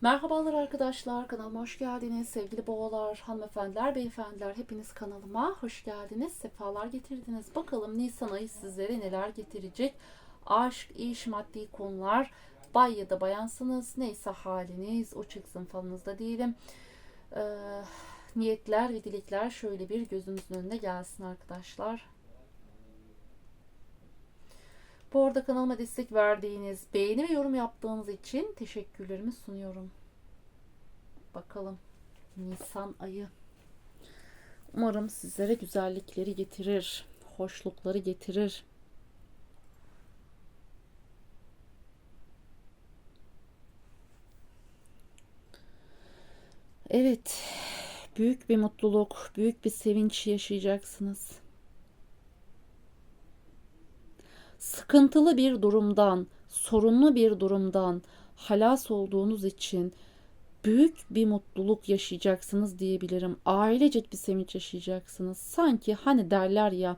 Merhabalar arkadaşlar, kanalıma hoş geldiniz. Sevgili boğalar, hanımefendiler, beyefendiler, hepiniz kanalıma hoş geldiniz. Sefalar getirdiniz. Bakalım Nisan ayı sizlere neler getirecek? Aşk, iş, maddi konular, bay ya da bayansınız. Neyse haliniz, o çıksın falınızda değilim. Ee, niyetler ve dilekler şöyle bir gözünüzün önüne gelsin arkadaşlar. Bu arada kanalıma destek verdiğiniz, beğeni ve yorum yaptığınız için teşekkürlerimi sunuyorum. Bakalım Nisan ayı. Umarım sizlere güzellikleri getirir, hoşlukları getirir. Evet, büyük bir mutluluk, büyük bir sevinç yaşayacaksınız. Sıkıntılı bir durumdan, sorunlu bir durumdan halas olduğunuz için büyük bir mutluluk yaşayacaksınız diyebilirim. Ailecek bir sevinç yaşayacaksınız. Sanki hani derler ya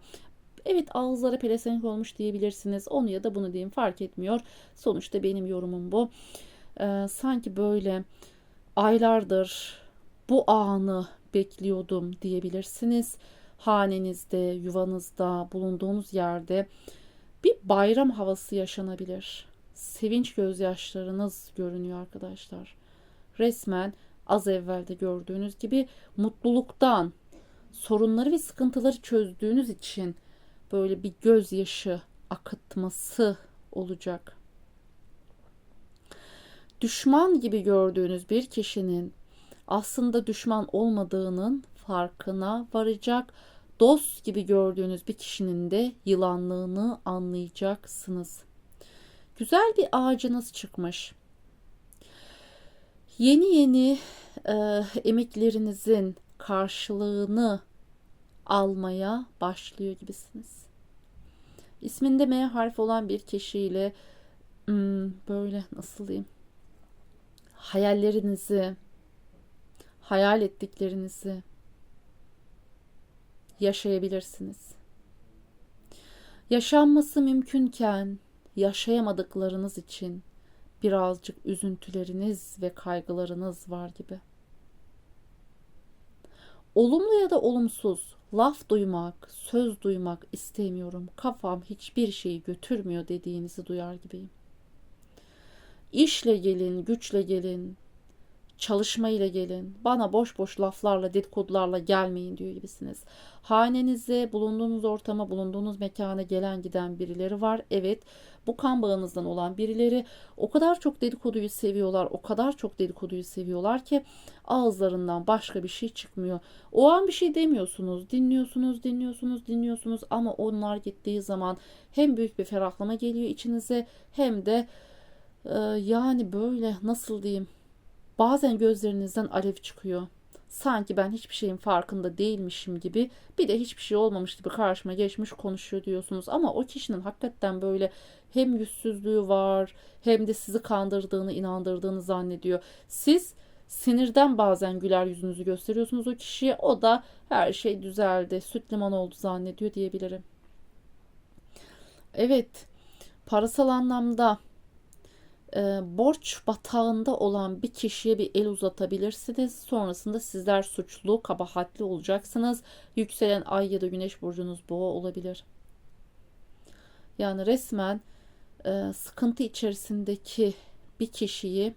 evet ağızları pelesenk olmuş diyebilirsiniz. Onu ya da bunu diyeyim fark etmiyor. Sonuçta benim yorumum bu. Ee, sanki böyle aylardır bu anı bekliyordum diyebilirsiniz. Hanenizde, yuvanızda, bulunduğunuz yerde bir bayram havası yaşanabilir. Sevinç gözyaşlarınız görünüyor arkadaşlar. Resmen az evvelde gördüğünüz gibi mutluluktan, sorunları ve sıkıntıları çözdüğünüz için böyle bir gözyaşı akıtması olacak. Düşman gibi gördüğünüz bir kişinin aslında düşman olmadığının farkına varacak dost gibi gördüğünüz bir kişinin de yılanlığını anlayacaksınız. Güzel bir ağacınız çıkmış. Yeni yeni e, emeklerinizin karşılığını almaya başlıyor gibisiniz. İsminde M harfi olan bir kişiyle hmm, böyle nasıl diyeyim hayallerinizi hayal ettiklerinizi yaşayabilirsiniz. Yaşanması mümkünken yaşayamadıklarınız için birazcık üzüntüleriniz ve kaygılarınız var gibi. Olumlu ya da olumsuz laf duymak, söz duymak istemiyorum. Kafam hiçbir şeyi götürmüyor dediğinizi duyar gibiyim. İşle gelin, güçle gelin, çalışmayla gelin. Bana boş boş laflarla, dedikodularla gelmeyin diyor gibisiniz. Hanenize, bulunduğunuz ortama, bulunduğunuz mekana gelen giden birileri var. Evet, bu kan bağınızdan olan birileri o kadar çok dedikoduyu seviyorlar, o kadar çok dedikoduyu seviyorlar ki ağızlarından başka bir şey çıkmıyor. O an bir şey demiyorsunuz, dinliyorsunuz, dinliyorsunuz, dinliyorsunuz ama onlar gittiği zaman hem büyük bir ferahlama geliyor içinize hem de e, yani böyle nasıl diyeyim Bazen gözlerinizden alev çıkıyor. Sanki ben hiçbir şeyin farkında değilmişim gibi bir de hiçbir şey olmamış gibi karşıma geçmiş konuşuyor diyorsunuz. Ama o kişinin hakikaten böyle hem yüzsüzlüğü var hem de sizi kandırdığını inandırdığını zannediyor. Siz sinirden bazen güler yüzünüzü gösteriyorsunuz o kişiye. O da her şey düzeldi, süt liman oldu zannediyor diyebilirim. Evet, parasal anlamda e, borç batağında olan bir kişiye bir el uzatabilirsiniz. Sonrasında sizler suçlu, kabahatli olacaksınız. Yükselen ay ya da güneş burcunuz boğa olabilir. Yani resmen e, sıkıntı içerisindeki bir kişiyi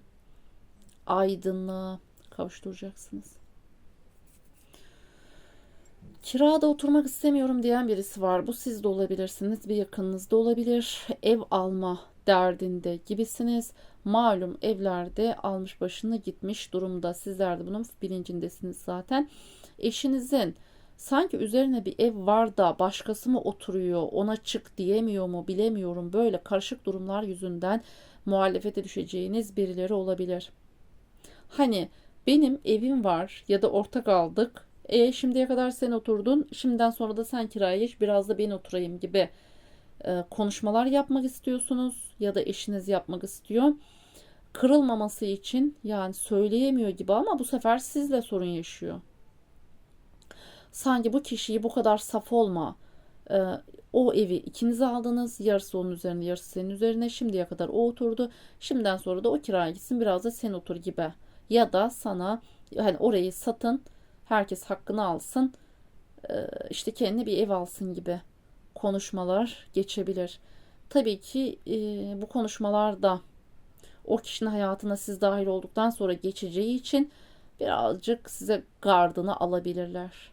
aydınlığa kavuşturacaksınız. Kirada oturmak istemiyorum diyen birisi var. Bu siz de olabilirsiniz. Bir yakınınız da olabilir. Ev alma derdinde gibisiniz. Malum evlerde almış başını gitmiş durumda. Sizler de bunun bilincindesiniz zaten. Eşinizin sanki üzerine bir ev var da başkası mı oturuyor ona çık diyemiyor mu bilemiyorum. Böyle karışık durumlar yüzünden muhalefete düşeceğiniz birileri olabilir. Hani benim evim var ya da ortak aldık. E şimdiye kadar sen oturdun. Şimdiden sonra da sen kiraya geç biraz da ben oturayım gibi e, konuşmalar yapmak istiyorsunuz ya da eşiniz yapmak istiyor. Kırılmaması için yani söyleyemiyor gibi ama bu sefer sizle sorun yaşıyor. Sanki bu kişiyi bu kadar saf olma, e, O evi ikiniz aldınız. Yarısı onun üzerine, yarısı senin üzerine. Şimdiye kadar o oturdu. Şimdiden sonra da o kiraya gitsin biraz da sen otur gibi. Ya da sana hani orayı satın, herkes hakkını alsın. Ee, işte kendine bir ev alsın gibi konuşmalar geçebilir. Tabii ki e, bu konuşmalar da o kişinin hayatına siz dahil olduktan sonra geçeceği için birazcık size gardını alabilirler.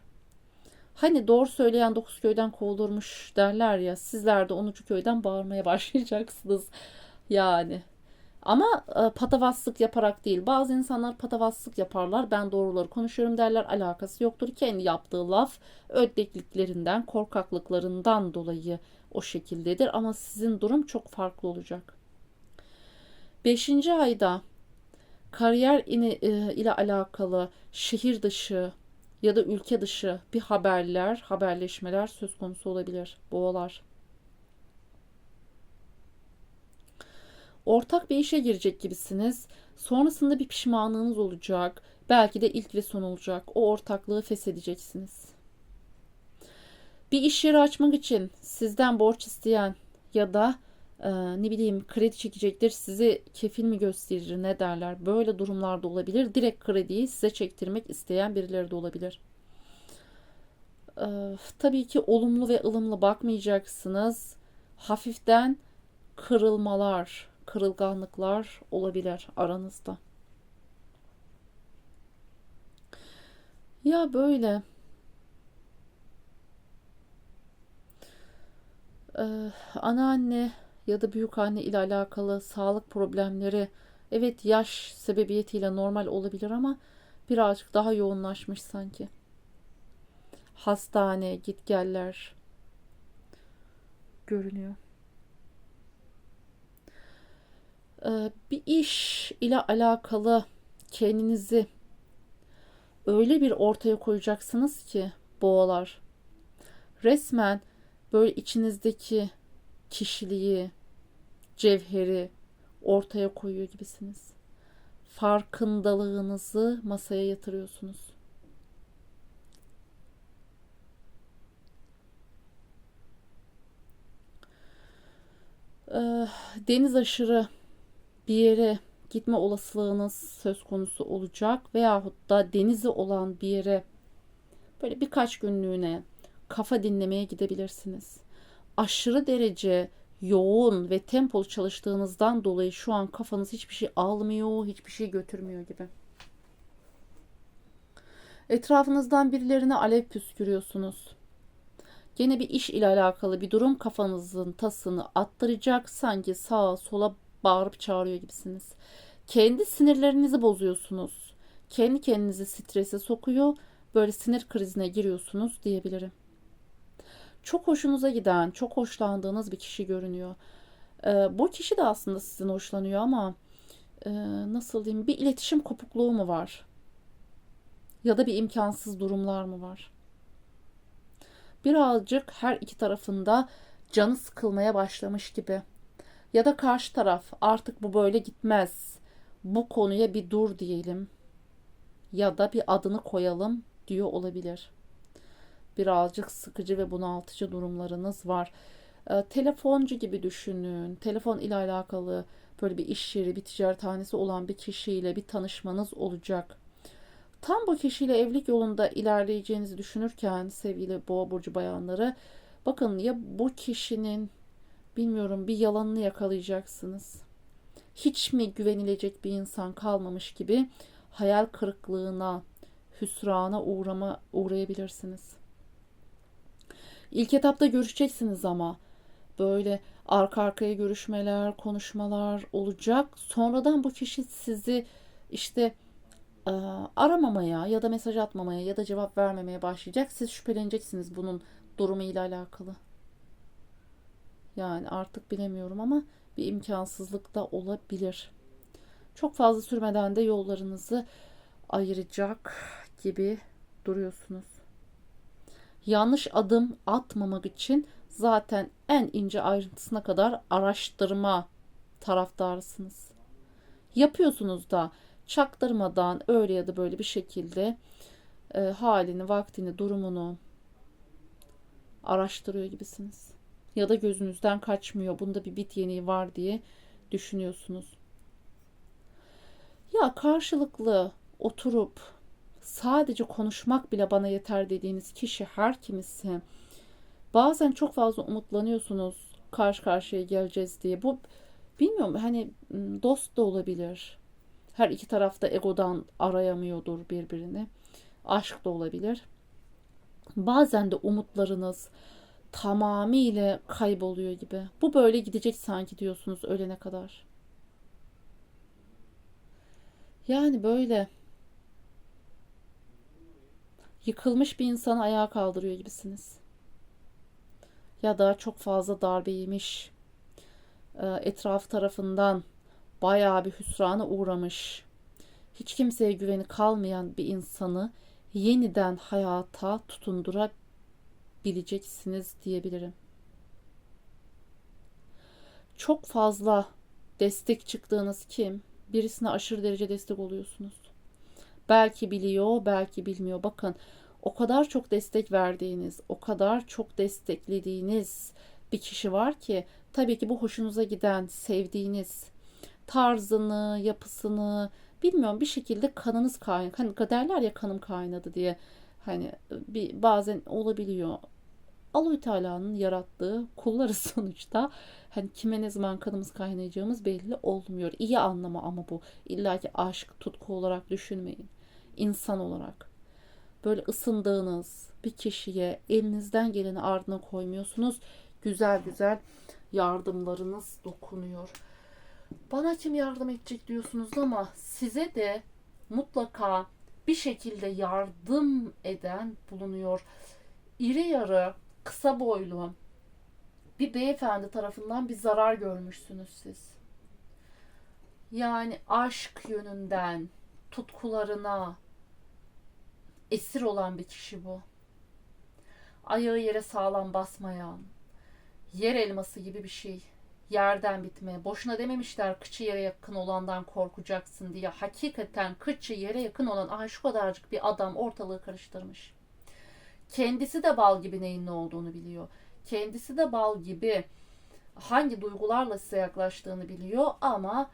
Hani doğru söyleyen dokuz köyden kovulurmuş derler ya sizler de 10. köyden bağırmaya başlayacaksınız yani. Ama e, patavatslık yaparak değil. Bazı insanlar patavatslık yaparlar. Ben doğruları konuşuyorum derler. Alakası yoktur. Kendi yaptığı laf ödekliklerinden, korkaklıklarından dolayı o şekildedir. Ama sizin durum çok farklı olacak. Beşinci ayda kariyer e, ile alakalı şehir dışı ya da ülke dışı bir haberler, haberleşmeler söz konusu olabilir. Boğalar. Ortak bir işe girecek gibisiniz. Sonrasında bir pişmanlığınız olacak. Belki de ilk ve son olacak. O ortaklığı feshedeceksiniz. Bir iş yeri açmak için sizden borç isteyen ya da e, ne bileyim kredi çekecektir sizi kefil mi gösterir ne derler böyle durumlarda olabilir direkt krediyi size çektirmek isteyen birileri de olabilir e, tabii ki olumlu ve ılımlı bakmayacaksınız hafiften kırılmalar kırılganlıklar olabilir aranızda ya böyle ee, anneanne ya da büyük anne ile alakalı sağlık problemleri evet yaş sebebiyetiyle normal olabilir ama birazcık daha yoğunlaşmış sanki. Hastane, gitgeller görünüyor. Ee, bir iş ile alakalı kendinizi öyle bir ortaya koyacaksınız ki boğalar resmen böyle içinizdeki kişiliği, cevheri ortaya koyuyor gibisiniz. Farkındalığınızı masaya yatırıyorsunuz. Ee, deniz aşırı bir yere gitme olasılığınız söz konusu olacak veyahut da denizi olan bir yere böyle birkaç günlüğüne kafa dinlemeye gidebilirsiniz. Aşırı derece yoğun ve tempolu çalıştığınızdan dolayı şu an kafanız hiçbir şey almıyor, hiçbir şey götürmüyor gibi. Etrafınızdan birilerine alev püskürüyorsunuz. Gene bir iş ile alakalı bir durum kafanızın tasını attıracak sanki sağa sola bağırıp çağırıyor gibisiniz. Kendi sinirlerinizi bozuyorsunuz. Kendi kendinizi strese sokuyor. Böyle sinir krizine giriyorsunuz diyebilirim çok hoşunuza giden, çok hoşlandığınız bir kişi görünüyor. E, bu kişi de aslında sizin hoşlanıyor ama e, nasıl diyeyim bir iletişim kopukluğu mu var? Ya da bir imkansız durumlar mı var? Birazcık her iki tarafında canı sıkılmaya başlamış gibi. Ya da karşı taraf artık bu böyle gitmez. Bu konuya bir dur diyelim. Ya da bir adını koyalım diyor olabilir birazcık sıkıcı ve bunaltıcı durumlarınız var. E, telefoncu gibi düşünün. Telefon ile alakalı böyle bir iş yeri, bir ticarethanesi olan bir kişiyle bir tanışmanız olacak. Tam bu kişiyle evlilik yolunda ilerleyeceğinizi düşünürken sevgili boğa burcu bayanları bakın ya bu kişinin bilmiyorum bir yalanını yakalayacaksınız. Hiç mi güvenilecek bir insan kalmamış gibi hayal kırıklığına, hüsrana uğrama uğrayabilirsiniz. İlk etapta görüşeceksiniz ama böyle arka arkaya görüşmeler, konuşmalar olacak. Sonradan bu kişi sizi işte e, aramamaya ya da mesaj atmamaya ya da cevap vermemeye başlayacak. Siz şüpheleneceksiniz bunun durumu ile alakalı. Yani artık bilemiyorum ama bir imkansızlık da olabilir. Çok fazla sürmeden de yollarınızı ayıracak gibi duruyorsunuz yanlış adım atmamak için zaten en ince ayrıntısına kadar araştırma taraftarısınız. Yapıyorsunuz da çaktırmadan öyle ya da böyle bir şekilde e, halini, vaktini, durumunu araştırıyor gibisiniz. Ya da gözünüzden kaçmıyor. Bunda bir bit yeniği var diye düşünüyorsunuz. Ya karşılıklı oturup sadece konuşmak bile bana yeter dediğiniz kişi her kimisi bazen çok fazla umutlanıyorsunuz karşı karşıya geleceğiz diye. Bu bilmiyorum hani dost da olabilir. Her iki tarafta egodan arayamıyordur birbirini. Aşk da olabilir. Bazen de umutlarınız tamamıyla kayboluyor gibi. Bu böyle gidecek sanki diyorsunuz ölene kadar. Yani böyle yıkılmış bir insanı ayağa kaldırıyor gibisiniz. Ya da çok fazla darbe yemiş, e, etraf tarafından bayağı bir hüsrana uğramış, hiç kimseye güveni kalmayan bir insanı yeniden hayata tutundurabileceksiniz diyebilirim. Çok fazla destek çıktığınız kim? Birisine aşırı derece destek oluyorsunuz. Belki biliyor, belki bilmiyor. Bakın o kadar çok destek verdiğiniz, o kadar çok desteklediğiniz bir kişi var ki tabii ki bu hoşunuza giden, sevdiğiniz tarzını, yapısını bilmiyorum bir şekilde kanınız kaynadı. Hani derler ya kanım kaynadı diye. Hani bir bazen olabiliyor. Allahü Teala'nın yarattığı kulları sonuçta hani kime ne zaman kanımız kaynayacağımız belli olmuyor. İyi anlama ama bu. İlla ki aşk, tutku olarak düşünmeyin. İnsan olarak. Böyle ısındığınız bir kişiye elinizden geleni ardına koymuyorsunuz. Güzel güzel yardımlarınız dokunuyor. Bana kim yardım edecek diyorsunuz ama size de mutlaka bir şekilde yardım eden bulunuyor. İri yarı, kısa boylu bir beyefendi tarafından bir zarar görmüşsünüz siz. Yani aşk yönünden tutkularına esir olan bir kişi bu. Ayağı yere sağlam basmayan, yer elması gibi bir şey yerden bitme. Boşuna dememişler kıçı yere yakın olandan korkacaksın diye. Hakikaten kıçı yere yakın olan ah şu kadarcık bir adam ortalığı karıştırmış. Kendisi de bal gibi neyin ne olduğunu biliyor. Kendisi de bal gibi hangi duygularla size yaklaştığını biliyor ama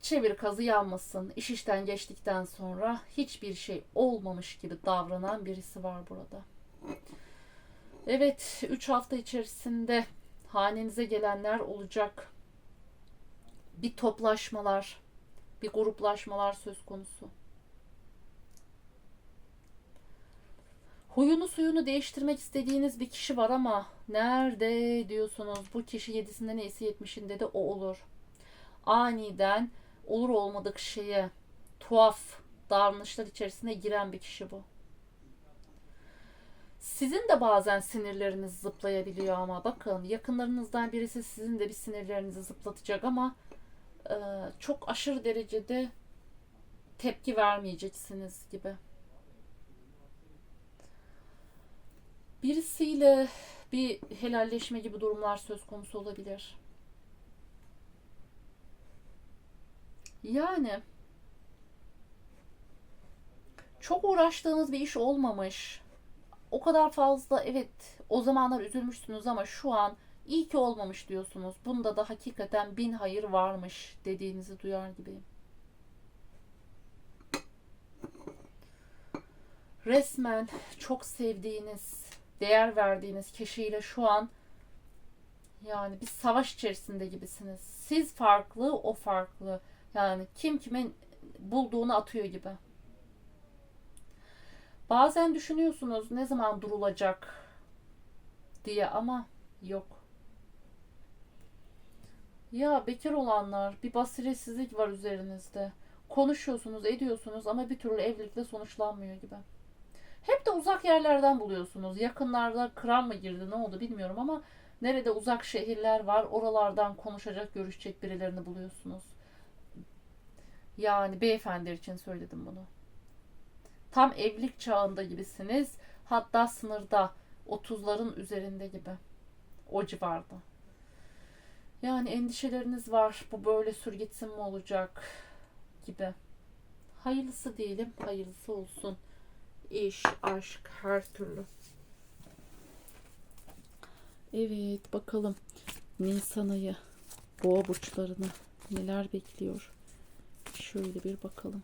çevir kazı yanmasın. İş işten geçtikten sonra hiçbir şey olmamış gibi davranan birisi var burada. Evet, 3 hafta içerisinde hanenize gelenler olacak. Bir toplaşmalar, bir gruplaşmalar söz konusu. Huyunu suyunu değiştirmek istediğiniz bir kişi var ama nerede diyorsunuz bu kişi yedisinde neyse yetmişinde de o olur. Aniden olur olmadık şeye tuhaf davranışlar içerisine giren bir kişi bu. Sizin de bazen sinirleriniz zıplayabiliyor ama bakın yakınlarınızdan birisi sizin de bir sinirlerinizi zıplatacak ama e, çok aşırı derecede tepki vermeyeceksiniz gibi. Birisiyle bir helalleşme gibi durumlar söz konusu olabilir. Yani çok uğraştığınız bir iş olmamış o kadar fazla evet o zamanlar üzülmüşsünüz ama şu an iyi ki olmamış diyorsunuz. Bunda da hakikaten bin hayır varmış dediğinizi duyar gibiyim. Resmen çok sevdiğiniz, değer verdiğiniz kişiyle şu an yani bir savaş içerisinde gibisiniz. Siz farklı, o farklı. Yani kim kimin bulduğunu atıyor gibi. Bazen düşünüyorsunuz ne zaman durulacak diye ama yok. Ya bekar olanlar bir basiretsizlik var üzerinizde. Konuşuyorsunuz, ediyorsunuz ama bir türlü evlilikle sonuçlanmıyor gibi. Hep de uzak yerlerden buluyorsunuz. Yakınlarda kıran mı girdi ne oldu bilmiyorum ama nerede uzak şehirler var oralardan konuşacak, görüşecek birilerini buluyorsunuz. Yani beyefendi için söyledim bunu. Tam evlilik çağında gibisiniz. Hatta sınırda 30'ların üzerinde gibi. O civarda. Yani endişeleriniz var. Bu böyle sür gitsin mi olacak gibi. Hayırlısı diyelim. Hayırlısı olsun. İş, aşk, her türlü. Evet bakalım Nisan ayı boğa burçlarını neler bekliyor. Şöyle bir bakalım.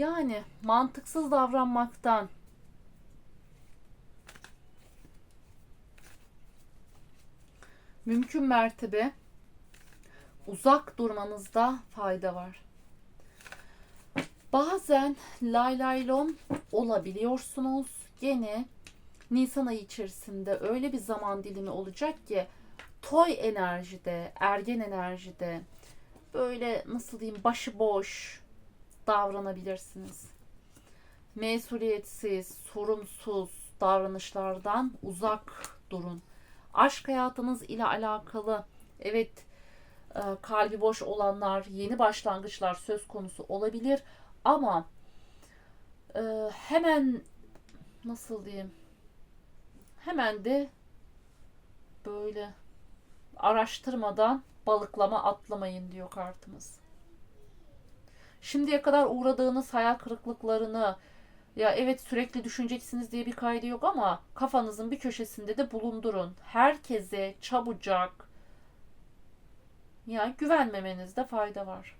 Yani mantıksız davranmaktan, mümkün mertebe uzak durmanızda fayda var. Bazen lay lay lom olabiliyorsunuz. Gene Nisan ayı içerisinde öyle bir zaman dilimi olacak ki toy enerjide, ergen enerjide böyle nasıl diyeyim başıboş davranabilirsiniz. Mesuliyetsiz, sorumsuz davranışlardan uzak durun. Aşk hayatınız ile alakalı evet e, kalbi boş olanlar, yeni başlangıçlar söz konusu olabilir ama e, hemen nasıl diyeyim hemen de böyle araştırmadan balıklama atlamayın diyor kartımız. Şimdiye kadar uğradığınız hayal kırıklıklarını ya evet sürekli düşüneceksiniz diye bir kaydı yok ama kafanızın bir köşesinde de bulundurun. Herkese çabucak ya güvenmemenizde fayda var.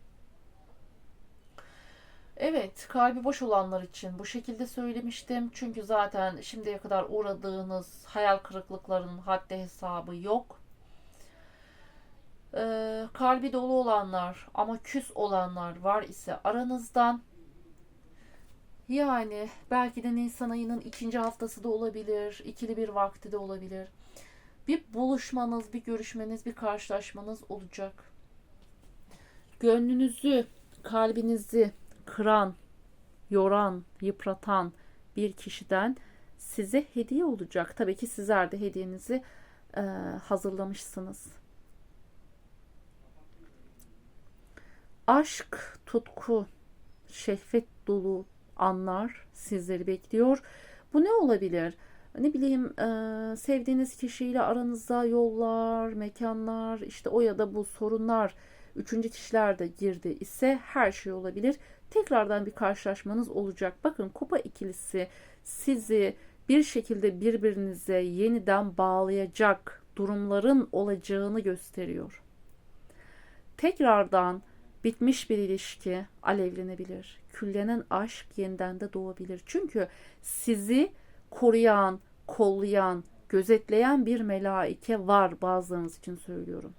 Evet, kalbi boş olanlar için bu şekilde söylemiştim. Çünkü zaten şimdiye kadar uğradığınız hayal kırıklıklarının haddi hesabı yok. Ee, kalbi dolu olanlar ama küs olanlar var ise aranızdan yani belki de Nisan ayının ikinci haftası da olabilir, ikili bir vakti de olabilir. Bir buluşmanız, bir görüşmeniz, bir karşılaşmanız olacak. Gönlünüzü, kalbinizi kıran, yoran, yıpratan bir kişiden size hediye olacak. Tabii ki sizler de hediyenizi e, hazırlamışsınız. Aşk, tutku, şehvet dolu anlar sizleri bekliyor. Bu ne olabilir? Ne bileyim e, sevdiğiniz kişiyle aranızda yollar, mekanlar, işte o ya da bu sorunlar üçüncü kişiler de girdi ise her şey olabilir. Tekrardan bir karşılaşmanız olacak. Bakın kupa ikilisi sizi bir şekilde birbirinize yeniden bağlayacak durumların olacağını gösteriyor. Tekrardan bitmiş bir ilişki alevlenebilir. Küllenen aşk yeniden de doğabilir. Çünkü sizi koruyan, kollayan, gözetleyen bir melaike var bazılarınız için söylüyorum.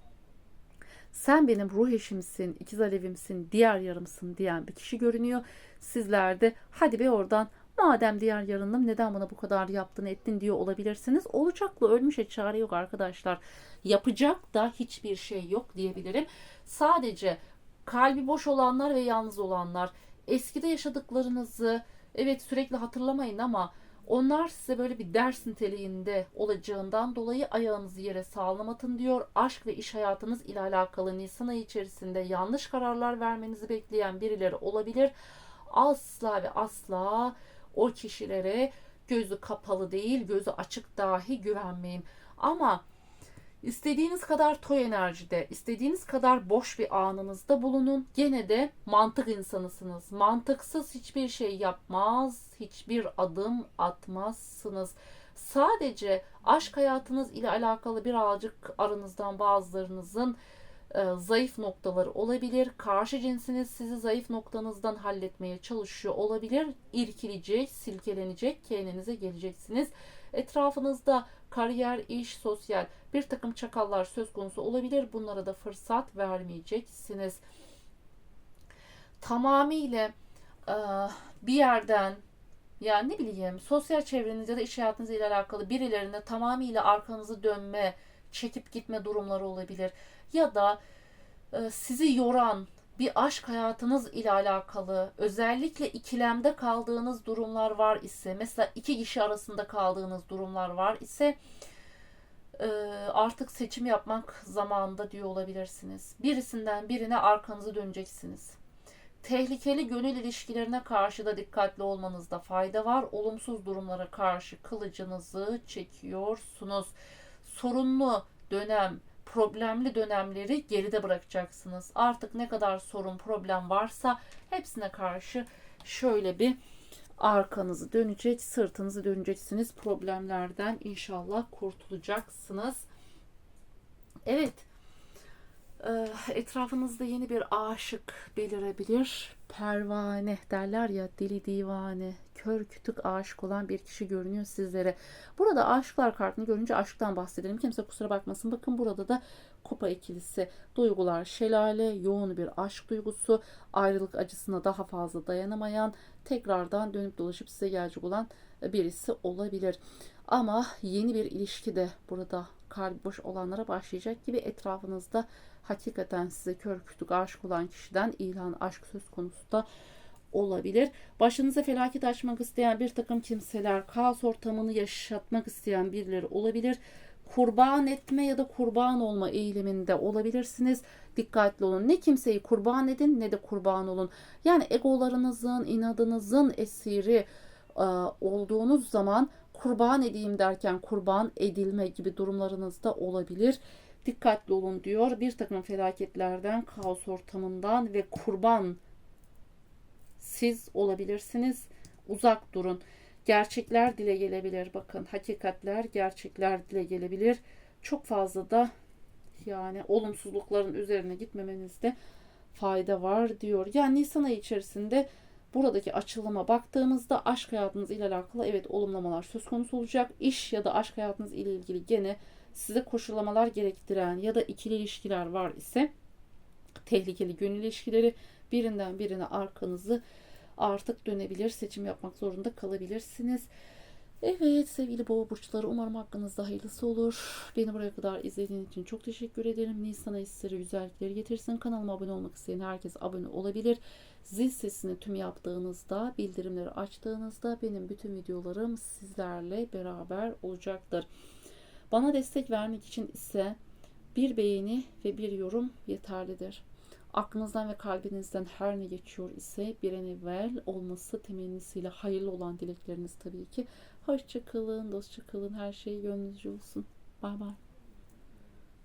Sen benim ruh eşimsin, ikiz alevimsin, diğer yarımsın diyen bir kişi görünüyor. Sizler de hadi be oradan madem diğer yarınım neden bana bu kadar yaptın ettin diyor olabilirsiniz. Olacakla ölmüşe çare yok arkadaşlar. Yapacak da hiçbir şey yok diyebilirim. Sadece kalbi boş olanlar ve yalnız olanlar eskide yaşadıklarınızı evet sürekli hatırlamayın ama onlar size böyle bir ders niteliğinde olacağından dolayı ayağınızı yere sağlam atın diyor. Aşk ve iş hayatınız ile alakalı Nisan ayı içerisinde yanlış kararlar vermenizi bekleyen birileri olabilir. Asla ve asla o kişilere gözü kapalı değil, gözü açık dahi güvenmeyin. Ama İstediğiniz kadar toy enerjide, istediğiniz kadar boş bir anınızda bulunun. Gene de mantık insanısınız. Mantıksız hiçbir şey yapmaz, hiçbir adım atmazsınız. Sadece aşk hayatınız ile alakalı birazcık aranızdan bazılarınızın e, zayıf noktaları olabilir. Karşı cinsiniz sizi zayıf noktanızdan halletmeye çalışıyor olabilir. İrkilecek, silkelenecek, kendinize geleceksiniz. Etrafınızda kariyer, iş, sosyal bir takım çakallar söz konusu olabilir. Bunlara da fırsat vermeyeceksiniz. Tamamıyla e, bir yerden yani ne bileyim sosyal çevreniz ya da iş hayatınız ile alakalı birilerine tamamıyla arkanızı dönme, çekip gitme durumları olabilir. Ya da e, sizi yoran bir aşk hayatınız ile alakalı özellikle ikilemde kaldığınız durumlar var ise mesela iki kişi arasında kaldığınız durumlar var ise e, artık seçim yapmak zamanında diyor olabilirsiniz. Birisinden birine arkanızı döneceksiniz. Tehlikeli gönül ilişkilerine karşı da dikkatli olmanızda fayda var. Olumsuz durumlara karşı kılıcınızı çekiyorsunuz. Sorunlu dönem, problemli dönemleri geride bırakacaksınız. Artık ne kadar sorun, problem varsa hepsine karşı şöyle bir arkanızı dönecek, sırtınızı döneceksiniz. Problemlerden inşallah kurtulacaksınız. Evet. Etrafınızda yeni bir aşık belirebilir. Pervane derler ya deli divane, kör kütük aşık olan bir kişi görünüyor sizlere. Burada aşıklar kartını görünce aşktan bahsedelim. Kimse kusura bakmasın. Bakın burada da kupa ikilisi. Duygular şelale, yoğun bir aşk duygusu, ayrılık acısına daha fazla dayanamayan, tekrardan dönüp dolaşıp size gelecek olan birisi olabilir. Ama yeni bir ilişki de burada kalbi boş olanlara başlayacak gibi etrafınızda hakikaten size kör kütük aşık olan kişiden ilan aşk söz konusu da olabilir. Başınıza felaket açmak isteyen bir takım kimseler, kaos ortamını yaşatmak isteyen birileri olabilir. Kurban etme ya da kurban olma eğiliminde olabilirsiniz. Dikkatli olun. Ne kimseyi kurban edin ne de kurban olun. Yani egolarınızın, inadınızın esiri e, olduğunuz zaman kurban edeyim derken kurban edilme gibi durumlarınız da olabilir. Dikkatli olun diyor. Bir takım felaketlerden, kaos ortamından ve kurban siz olabilirsiniz. Uzak durun. Gerçekler dile gelebilir. Bakın hakikatler, gerçekler dile gelebilir. Çok fazla da yani olumsuzlukların üzerine gitmemenizde fayda var diyor. Yani Nisan ayı içerisinde buradaki açılıma baktığımızda aşk hayatınız ile alakalı evet olumlamalar söz konusu olacak. İş ya da aşk hayatınız ile ilgili gene size koşullamalar gerektiren ya da ikili ilişkiler var ise tehlikeli gönül ilişkileri birinden birine arkanızı artık dönebilir, seçim yapmak zorunda kalabilirsiniz. Evet sevgili boğa burçları umarım hakkınızda hayırlısı olur. Beni buraya kadar izlediğiniz için çok teşekkür ederim. Nisan ayı sizlere güzellikleri getirsin. Kanalıma abone olmak isteyen herkes abone olabilir. Zil sesini tüm yaptığınızda, bildirimleri açtığınızda benim bütün videolarım sizlerle beraber olacaktır. Bana destek vermek için ise bir beğeni ve bir yorum yeterlidir. Aklınızdan ve kalbinizden her ne geçiyor ise bir an evvel olması temennisiyle hayırlı olan dilekleriniz tabii ki. Hoşça kalın, dostça kalın, her şey gönlünüzce olsun. Bay bay.